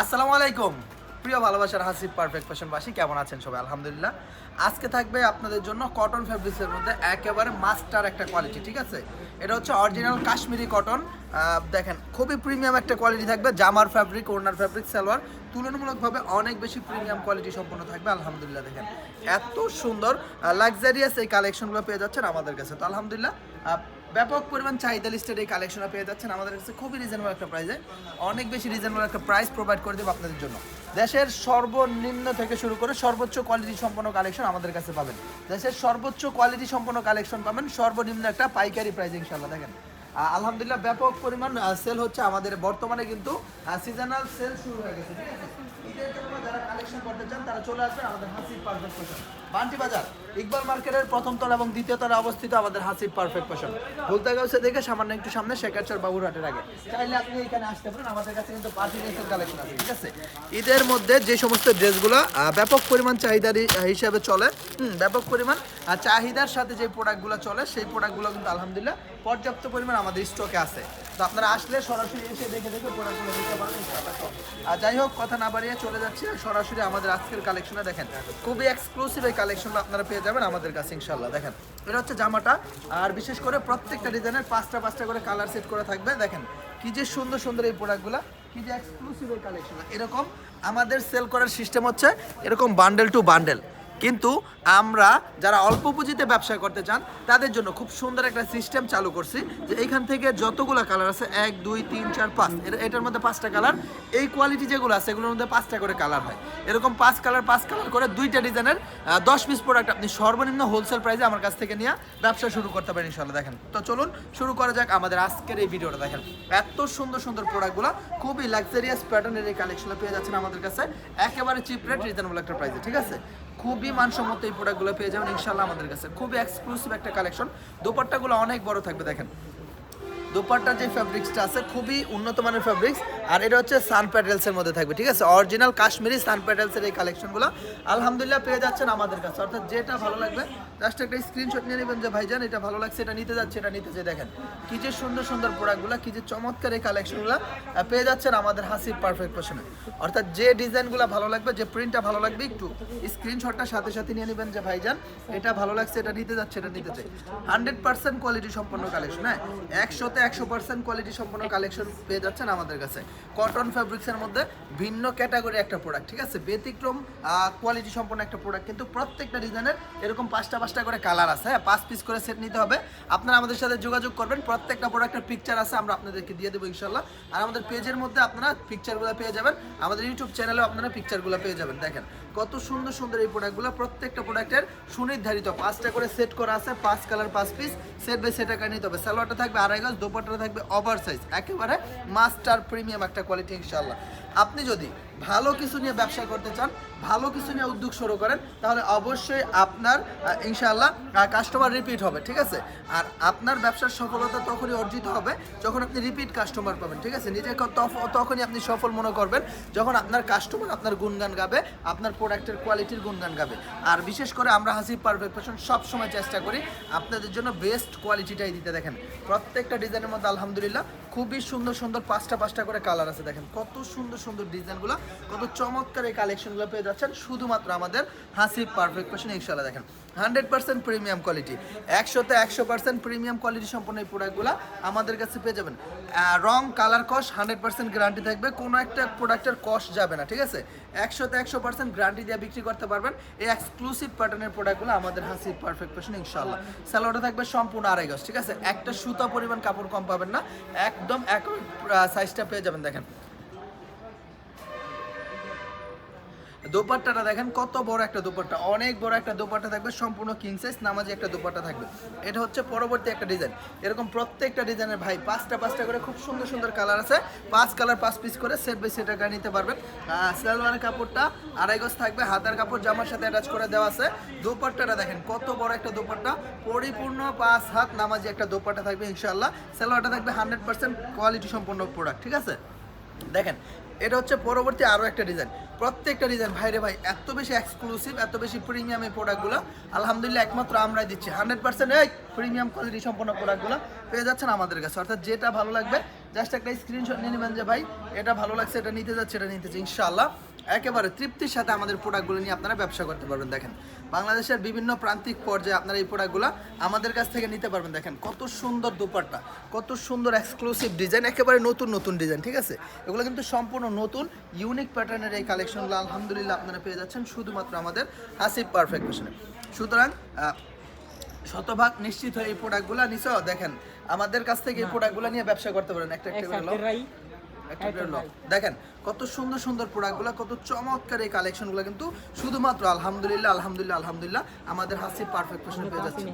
আসসালামু আলাইকুম। প্রিয় ভালোবাসার হাসিব পারফেক্ট ফ্যাশনবাসী, কেমন আছেন সবাই? আলহামদুলিল্লাহ। আজকে থাকবে আপনাদের জন্য কটন ফ্যাব্রিক্সের মধ্যে একেবারে মাস্টার একটা কোয়ালিটি ঠিক আছে? এটা হচ্ছে অরিজিনাল কাশ্মীরি কটন দেখেন, খুবই প্রিমিয়াম একটা কোয়ালিটি থাকবে, জামার ফ্যাব্রিক ওড়নার ফ্যাব্রিক সালোয়ার। তুলনামূলকভাবে অনেক বেশি প্রিমিয়াম কোয়ালিটি সম্পন্ন থাকবে, আলহামদুলিল্লাহ, দেখেন। এত সুন্দর লাক্সারিয়াস এই কালেকশনগুলো পেয়ে যাচ্ছেন আমাদের কাছে। তো আলহামদুলিল্লাহ ব্যাপক পরিমাণ চাহিদা লিস্টের এই কালেকশনটা পেয়ে যাচ্ছেন। আমাদের কাছে খুবই রিজনেবল একটা প্রাইসে অনেক বেশি রিজনেবল একটা প্রাইস প্রোভাইড করে দেবো আপনাদের জন্য। দেশের সর্বনিম্ন থেকে শুরু করে সর্বোচ্চ কোয়ালিটি সম্পন্ন কালেকশন আমাদের কাছে পাবেন। দেশের সর্বোচ্চ কোয়ালিটি সম্পন্ন কালেকশন পাবেন, সর্বনিম্ন একটা পাইকারি প্রাইস ইনশাল্লাহ দেখেন। আলহামদুলিল্লাহ ব্যাপক পরিমাণ সেল হচ্ছে আমাদের বর্তমানে কিন্তু সিজনাল সেল শুরু হয়ে গেছে যারা কালেকশন করতে চান, তারা চলে আসবেন আমাদের পারফেক্ট ফ্যাশন বান্টি বাজার ইকবাল মার্কেটের প্রথম তলা এবং দ্বিতীয় তলা অবস্থিত আমাদের হাসিব পারফেক্ট ফ্যাশন ভুলতা গাউসে দেখে সামান্য একটু সামনে শেখারচর বাবুরহাটের আগে। চাইলে আপনি এখানে আসতে পারেন, আমাদের কাছে কিন্তু পার্টি কালেকশন আছে, ঠিক আছে? ঈদের মধ্যে যে সমস্ত ড্রেসগুলো ব্যাপক পরিমাণ চাহিদার হিসাবে চলে ব্যাপক পরিমাণ চাহিদার সাথে যে প্রোডাক্টগুলো চলে, সেই প্রোডাক্টগুলো কিন্তু আলহামদুলিল্লাহ পর্যাপ্ত পরিমাণ আমাদের স্টকে আছে। তো আপনারা আসলে সরাসরি এসে দেখে দেখে প্রোডাক্টগুলো নিতে পারেন আর যাই হোক, কথা না বাড়িয়ে চলে যাচ্ছি। সরাসরি আমাদের আজকের কালেকশনে দেখেন, খুবই এক্সক্লুসিভ এই কালেকশনগুলো আপনারা পেয়ে যাবেন আমাদের কাছে ইনশাল্লাহ দেখেন, এটা হচ্ছে জামাটা। আর বিশেষ করে প্রত্যেকটা ডিজাইনের পাঁচটা পাঁচটা করে কালার সেট করে থাকবে। দেখেন, কি যে সুন্দর সুন্দর এই প্রোডাক্টগুলো কি যে এক্সক্লুসিভ কালেকশন এরকম আমাদের সেল করার সিস্টেম হচ্ছে এরকম বান্ডেল টু বান্ডেল কিন্তু আমরা যারা অল্প পুঁজিতে ব্যবসা করতে চান, তাদের জন্য খুব সুন্দর একটা সিস্টেম চালু করছি যে এইখান থেকে যতগুলো কালার আছে, এক, দুই, তিন, চার, পাঁচ এটার মধ্যে পাঁচটা কালার এই কোয়ালিটি যেগুলো আছে, এগুলোর মধ্যে পাঁচটা করে কালার হয়। এরকম পাঁচ কালার পাঁচ কালার করে দুইটা ডিজাইনের দশ পিস প্রোডাক্ট আপনি সর্বনিম্ন হোলসেল প্রাইসে আমার কাছ থেকে নিয়ে ব্যবসা শুরু করতে পারেন ইনশাল্লাহ দেখেন, তো চলুন শুরু করা যাক আমাদের আজকের এই ভিডিওটা দেখেন, এত সুন্দর সুন্দর প্রোডাক্টগুলো খুবই লাক্সারিয়াস প্যাটার্নের এই কালেকশনটা পেয়ে যাচ্ছেন আমাদের কাছে। একেবারে চিপ রেট রিজনেবল একটা প্রাইসে ঠিক আছে? খুবই মানসম্মত এই প্রোডাক্টগুলো পেয়ে যাবেন ইনশাল্লাহ আমাদের কাছে। খুবই এক্সক্লুসিভ একটা কালেকশন দোপাট্টাগুলো অনেক বড় থাকবে, দেখেন। দোপাট্টার যে ফ্যাব্রিক্সটা আছে, খুবই উন্নত মানের ফ্যাব্রিক্স আর এটা হচ্ছে সান প্যাটেলসের মধ্যে থাকবে, ঠিক আছে? অরিজিনাল কাশ্মীরি সান প্যাটেলসের এই কালেকশনগুলো আলহামদুলিল্লাহ, পেয়ে যাচ্ছেন আমাদের কাছে। অর্থাৎ যেটা ভালো লাগবে জাস্ট একটা স্ক্রিনশট নিয়ে নেবেন যে, ভাইজান, এটা ভালো লাগছে, এটা নিতে যাচ্ছে, এটা নিতে চাই দেখেন, কি যে সুন্দর সুন্দর প্রোডাক্টগুলো কি যে চমৎকার এই কালেকশনগুলো পেয়ে যাচ্ছেন আমাদের হাসিব পারফেক্ট পোশনে অর্থাৎ যে ডিজাইনগুলো ভালো লাগবে, যে প্রিন্টটা ভালো লাগবে, একটু স্ক্রিনশটটা সাথে সাথে নিয়ে নেবেন যে, ভাইজান, এটা ভালো লাগছে, এটা নিতে যাচ্ছে, এটা নিতে চাই হান্ড্রেড পার্সেন্ট কোয়ালিটি সম্পন্ন কালেকশন হ্যাঁ? একশোতে একশো পার্সেন্ট কোয়ালিটি সম্পন্ন কালেকশন পেয়ে যাচ্ছেন আমাদের কাছে। কটন ফ্যাব্রিক্সের মধ্যে ভিন্ন ক্যাটাগরি একটা প্রোডাক্ট ঠিক আছে? ব্যতিক্রম কোয়ালিটি সম্পন্ন একটা প্রোডাক্ট কিন্তু প্রত্যেকটা ডিজাইনের এরকম পাঁচটা পাঁচটা করে কালার আছে হ্যাঁ পাঁচ পিস করে সেট নিতে হবে। আপনারা আমাদের সাথে যোগাযোগ করবেন, প্রত্যেকটা প্রোডাক্টের পিকচার আছে, আমরা আপনাদেরকে দিয়ে দেবো ইনশাল্লাহ। আর আমাদের পেজের মধ্যে আপনারা পিকচারগুলো পেয়ে যাবেন, আমাদের ইউটিউব চ্যানেলেও আপনারা পিকচারগুলো পেয়ে যাবেন, দেখেন। কত সুন্দর সুন্দর এই প্রোডাক্টগুলো প্রত্যেকটা প্রোডাক্টের সুনির্ধারিত পাঁচটা করে সেট করা আছে, পাঁচ কালার পাঁচ পিস সেট বাই সেট আকার নিতে হবে। সালোয়ারটা থাকবে আড়াই গজ, দোপাট্টা থাকবে ওভার সাইজ একেবারে মাস্টার প্রিমিয়াম একটা কোয়ালিটি ইনশাল্লাহ আপনি যদি ভালো কিছু নিয়ে ব্যবসা করতে চান, ভালো কিছু নিয়ে উদ্যোগ শুরু করেন, তাহলে অবশ্যই আপনার ইনশাআল্লাহ কাস্টমার রিপিট হবে, ঠিক আছে? আর আপনার ব্যবসার সফলতা তখনই অর্জিত হবে যখন আপনি রিপিট কাস্টমার পাবেন, ঠিক আছে? নিজেকে তখনই আপনি সফল মনে করবেন যখন আপনার কাস্টমার আপনার গুণগান গাবে, আপনার প্রোডাক্টের কোয়ালিটির গুণগান গাবে। আর বিশেষ করে আমরা হাসি পারফেক্ট ফ্যাশন সবসময় চেষ্টা করি আপনাদের জন্য বেস্ট কোয়ালিটিটাই দিতে দেখেন। প্রত্যেকটা ডিজাইনের মধ্যে আলহামদুলিল্লাহ খুবই সুন্দর সুন্দর পাঁচটা পাঁচটা করে কালার আছে দেখেন। কত সুন্দর সুন্দর ডিজাইনগুলো, কত চমৎকার এই কালেকশনগুলো পেয়ে যাচ্ছেন শুধুমাত্র আমাদের হাসি পারফেক্ট ফ্যাশন ইনশাল্লাহ দেখেন। হান্ড্রেড পার্সেন্ট প্রিমিয়াম কোয়ালিটি একশোতে একশো পার্সেন্ট প্রিমিয়াম কোয়ালিটি সম্পন্ন এই প্রোডাক্টগুলো আমাদের কাছে পেয়ে যাবেন। রং কালার কস হান্ড্রেড পার্সেন্ট গ্যারান্টি থাকবে, কোনো একটা প্রোডাক্টের কস্ট যাবে না, ঠিক আছে? একশোতে একশো পার্সেন্ট গ্যারান্টি দিয়ে বিক্রি করতে পারবেন, এই এক্সক্লুসিভ প্যাটার্নের প্রোডাক্টগুলো আমাদের হাসি পারফেক্ট ফ্যাশন ইনশাল্লাহ স্যালোয়ারটা থাকবে সম্পূর্ণ আড়াই গজ, ঠিক আছে? একটা সুতা পরিমাণ কাপড় কম পাবেন না একদম এক সাইজটা পেয়ে যাবেন দেখেন। দোপাট্টাটা দেখেন, কত বড় একটা দোপাট্টা, অনেক বড় একটা দোপাট্টা থাকবে, সম্পূর্ণ কিং সাইজ নামাজি একটা দোপাট্টা থাকবে। এটা হচ্ছে পরবর্তী একটা ডিজাইন এরকম প্রত্যেকটা ডিজাইনের ভাই পাঁচটা পাঁচটা করে খুব সুন্দর সুন্দর কালার আছে। পাঁচ কালার পাঁচ পিস করে সেট বাই সেট আকার নিতে পারবেন। সালোয়ারের কাপড়টা আড়াই গজ থাকবে, হাতার কাপড় জামার সাথে অ্যাটাচ করে দেওয়া আছে। দোপাট্টাটা দেখেন, কত বড় একটা দোপাট্টা। পরিপূর্ণ পাঁচ হাত নামাজি একটা দোপাট্টা থাকবে ইনশাল্লাহ সালোয়ারটা থাকবে হান্ড্রেড পার্সেন্ট কোয়ালিটি সম্পন্ন প্রোডাক্ট ঠিক আছে? দেখেন এটা হচ্ছে পরবর্তী আরও একটা ডিজাইন প্রত্যেকটা ডিজাইন ভাইরে ভাই, এত বেশি এক্সক্লুসিভ এত বেশি প্রিমিয়াম এই প্রোডাক্টগুলো আলহামদুলিল্লাহ, একমাত্র আমরাই দিচ্ছি। হান্ড্রেড পার্সেন্ট এই প্রিমিয়াম কোয়ালিটি সম্পন্ন প্রোডাক্টগুলো পেয়ে যাচ্ছেন আমাদের কাছে। অর্থাৎ যেটা ভালো লাগবে জাস্ট একটা স্ক্রিনশট নিয়ে নেবেন যে, ভাই, এটা ভালো লাগছে, এটা নিতে যাচ্ছে, এটা নিতে যাচ্ছে, ইনশাআল্লাহ। একেবারে তৃপ্তির সাথে আমাদের প্রোডাক্টগুলো নিয়ে আপনারা ব্যবসা করতে পারবেন দেখেন। বাংলাদেশের বিভিন্ন প্রান্তিক পর্যায়ে আপনারা এই প্রোডাক্টগুলো আমাদের কাছ থেকে নিতে পারবেন দেখেন। কত সুন্দর দুপাট্টা কত সুন্দর এক্সক্লুসিভ ডিজাইন একেবারে নতুন নতুন ডিজাইন ঠিক আছে? এগুলো কিন্তু সম্পূর্ণ নতুন ইউনিক প্যাটার্নের এই কালেকশনগুলো আলহামদুলিল্লাহ আপনারা পেয়ে যাচ্ছেন শুধুমাত্র আমাদের হাসিব পারফেক্ট ফ্যাশনে সুতরাং শতভাগ নিশ্চিত হয়ে এই প্রোডাক্টগুলো নিছ? দেখেন আমাদের কাছ থেকে এই প্রোডাক্টগুলো নিয়ে ব্যবসা করতে পারেন। একটা একটা দেখেন কত সুন্দর সুন্দর প্রোডাক্টগুলো কত চমৎকার এই কালেকশনগুলো কিন্তু শুধুমাত্র আলহামদুলিল্লাহ আলহামদুলিল্লাহ আলহামদুলিল্লাহ আমাদের হাসি পারফেক্ট পেয়ে যাচ্ছে।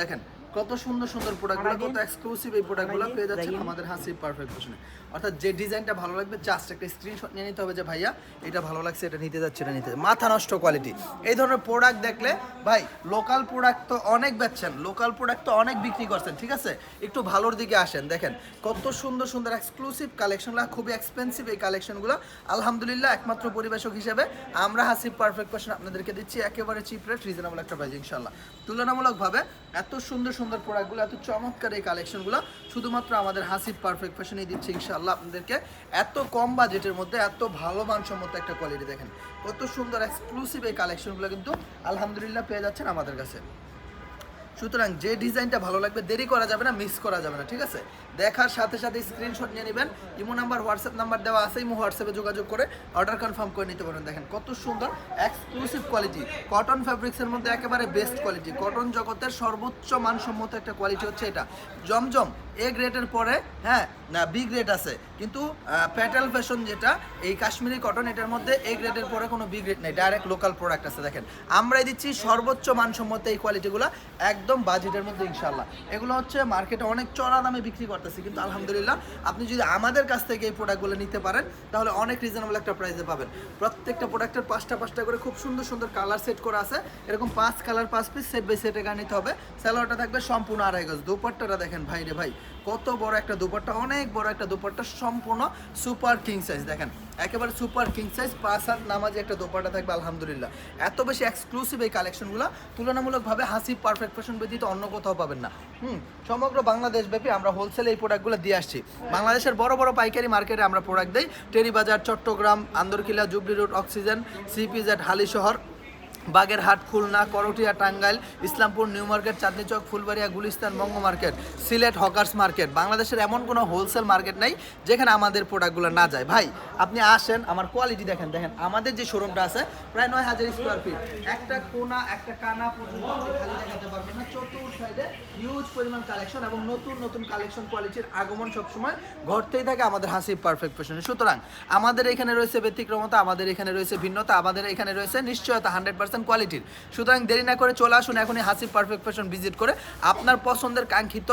দেখেন কত সুন্দর সুন্দর প্রোডাক্টগুলো কত এক্সক্লুসিভ এই প্রোডাক্টগুলো পেয়ে যাচ্ছেন আমাদের হাসি পারফেক্ট ফ্যাশনে অর্থাৎ যে ডিজাইনটা ভালো লাগবে জাস্ট একটা স্ক্রিনশট নিয়ে নিতে হবে যে ভাইয়া এটা ভালো লাগছে এটা নিতে যাচ্ছে এটা নিতে মাথা নষ্ট কোয়ালিটি এই ধরনের প্রোডাক্ট দেখলে ভাই লোকাল প্রোডাক্ট তো অনেক বেচছেন লোকাল প্রোডাক্ট তো অনেক বিক্রি করছেন ঠিক আছে? একটু ভালোর দিকে আসেন দেখেন। কত সুন্দর সুন্দর এক্সক্লুসিভ কালেকশনগুলো খুবই এক্সপেন্সিভ এই কালেকশনগুলো আলহামদুলিল্লাহ একমাত্র পরিবেশক হিসেবে আমরা হাসিব পারফেক্ট কোয়েশন আপনাদেরকে দিচ্ছি একেবারে চিপ রেট রিজনেবল একটা প্রাইস ইনশাল্লাহ তুলনামূলকভাবে এত সুন্দর সুন্দর প্রোডাক্টগুলো এত চমৎকার এই কালেকশনগুলো শুধুমাত্র আমাদের হাসিব পারফেক্ট ফ্যাশনেই দিচ্ছে ইনশাআল্লাহ আপনাদেরকে এত কম বাজেটের মধ্যে, এত ভালো মানসম্মত একটা কোয়ালিটি দেখেন। কত সুন্দর এক্সক্লুসিভ এই কালেকশনগুলো কিন্তু আলহামদুলিল্লাহ পেয়ে যাচ্ছেন আমাদের কাছে। সুতরাং যে ডিজাইনটা ভালো লাগবে, দেরি করা যাবে না মিস করা যাবে না, ঠিক আছে? দেখার সাথে সাথে স্ক্রিনশট নিয়ে নেবেন। ইমো নাম্বার হোয়াটসঅ্যাপ নাম্বার দেওয়া আছে, ইমো হোয়াটসঅ্যাপে যোগাযোগ করে অর্ডার কনফার্ম করে নিতে পারেন। দেখেন কত সুন্দর এক্সক্লুসিভ কোয়ালিটি কটন ফ্যাব্রিক্সের মধ্যে একেবারে বেস্ট কোয়ালিটি কটন জগতের সর্বোচ্চ মানসম্মত একটা কোয়ালিটি হচ্ছে এটা। জমজম এ গ্রেডের পরে হ্যাঁ না বি গ্রেড আছে। কিন্তু প্যাটেল ফ্যাশন যেটা, এই কাশ্মীরি কটন এটার মধ্যে এ গ্রেডের পরে কোনো বি গ্রেড নেই। ডাইরেক্ট লোকাল প্রোডাক্ট আছে, দেখেন। আমরাই দিচ্ছি সর্বোচ্চ মানসম্মত এই কোয়ালিটিগুলো একদম বাজেটের মধ্যে ইনশাল্লাহ এগুলো হচ্ছে মার্কেটে অনেক চড়া দামে বিক্রি করতেছি, কিন্তু আলহামদুলিল্লাহ আপনি যদি আমাদের কাছ থেকে এই প্রোডাক্টগুলো নিতে পারেন, তাহলে অনেক রিজনেবল একটা প্রাইসে পাবেন। প্রত্যেকটা প্রোডাক্টের পাঁচটা পাঁচটা করে খুব সুন্দর সুন্দর কালার সেট করা আছে। এরকম পাঁচ কালার পাঁচ পিস সেট বাই সেটে গান নিতে হবে। স্যালোয়ারটা থাকবে সম্পূর্ণ আড়াই গজ। দুপাট্টাটা দেখেন ভাই রে ভাই, কত বড় একটা দুপাট্টা, অনেক বড় একটা দুপাট্টা, সম্পূর্ণ সুপার কিং সাইজ দেখেন, একেবারে সুপার কিং সাইজ পাঁচ হাত নামাজে একটা দোপাট্টা থাকবে, আলহামদুলিল্লাহ। এত বেশি এক্সক্লুসিভ এই কালেকশনগুলো তুলনামূলকভাবে হাসি পারফেক্ট ফ্যাশন ব্যতীত অন্য কোথাও পাবেন না। হুম, সমগ্র বাংলাদেশ ব্যাপী আমরা হোলসেলে এই প্রোডাক্টগুলো দিয়ে আসছি। বাংলাদেশের বড় বড় পাইকারি মার্কেটে আমরা প্রোডাক্ট দিই। Terribazar, Chattogram, Andarkilla, Jubilee road, Oxygen CPZ Halishahar Bagerhat, Khulna, Karatia, Tangail, Islampur, new market Chandni Chowk Fulbaria, Gulistan, Banga market, Sylhet, hawkers market. বাংলাদেশের এমন কোনো হোলসেল মার্কেট নেই যেখানে আমাদের প্রোডাক্টগুলো না যায়। ভাই, আপনি আসেন, আমার কোয়ালিটি দেখেন দেখেন, আমাদের যে শোরুমটা আছে, প্রায় নয় হাজার স্কোয়ার ফিট একটা কোনা, একটা কানা পর্যন্ত পারবেন না। চতুর সাইডে হিউজ পরিমাণ কালেকশন এবং নতুন নতুন কালেকশন কোয়ালিটির আগমন সবসময় ঘটতেই থাকে আমাদের হাসি পারফেক্ট ফ্যাশনে সুতরাং আমাদের এখানে রয়েছে ব্যতিক্রমতা, আমাদের এখানে রয়েছে ভিন্নতা, আমাদের এখানে রয়েছে নিশ্চয়তা হান্ড্রেড পার্সেন্ট কোয়ালিটির। সুতরাং দেরি না করে চলে আসুন এখনই হাসি পারফেক্ট ফ্যাশন ভিজিট করে আপনার পছন্দের কাঙ্ক্ষিত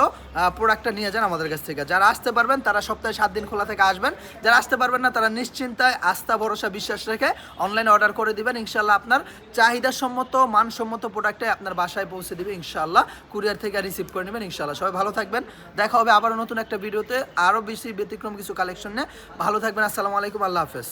প্রোডাক্টটা নিয়ে যান আমাদের কাছ থেকে। যারা আসতে পারবেন, তারা সপ্তাহে সাত দিন খোলা থেকে আসবেন। যারা আসতে পারবেন না, তারা নিশ্চিন্তায় আস্থা, ভরসা, বিশ্বাস রেখে অনলাইনে অর্ডার করে দিবেন। ইনশাল্লাহ আপনার চাহিদাসম্মত, মানসম্মত প্রোডাক্টে আপনার বাসায় পৌঁছে দিবে ইনশাল্লাহ কুরিয়ার থেকে রিসিভ করে নেবেন ইনশাল্লাহ সবাই ভালো থাকবেন। দেখা হবে আবারও নতুন একটা ভিডিওতে আরও বেশি ব্যতিক্রম কিছু কালেকশন নিয়ে। ভালো থাকবেন। আসসালামু আলাইকুম। আল্লাহ হাফেজ।